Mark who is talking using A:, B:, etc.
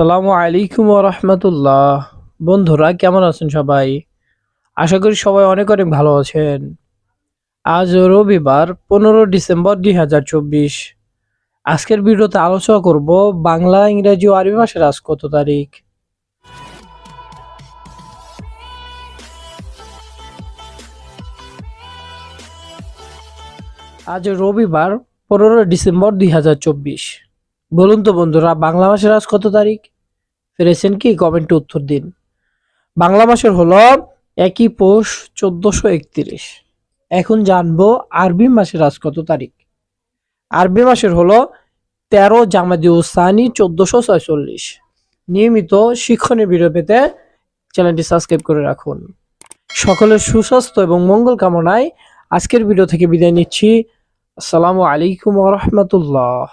A: আসসালামু আলাইকুম রহমতুল্লাহ। বন্ধুরা, কেমন আছেন সবাই? আশা করি সবাই অনেক অনেক ভালো আছেন। আজ রবিবার, পনেরো ডিসেম্বর দুই হাজার চব্বিশ। আজকের ভিডিওতে আলোচনা করব বাংলা, ইংরেজি ও আরবি মাসের আজ কত তারিখ? আজ রবিবার, পনেরো ডিসেম্বর দুই হাজার চব্বিশ। বলুন তো বন্ধুরা, বাংলা মাসের আজ কত তারিখ? পেরেছেন কি? কমেন্টে উত্তর দিন। বাংলা মাসের হলো একই পৌষ চোদ্দশো একত্রিশ। এখন জানব আরবি মাসের আজ কত তারিখ। আরবি মাসের হলো তেরো জামাদি উসানি চোদ্দশো ছয়চল্লিশ। নিয়মিত শিক্ষণীয় ভিডিও পেতে চ্যানেলটি সাবস্ক্রাইব করে রাখুন। সকলের সুস্বাস্থ্য এবং মঙ্গল কামনায় আজকের ভিডিও থেকে বিদায় নিচ্ছি। আসসালামু আলাইকুম রহমতুল্লাহ।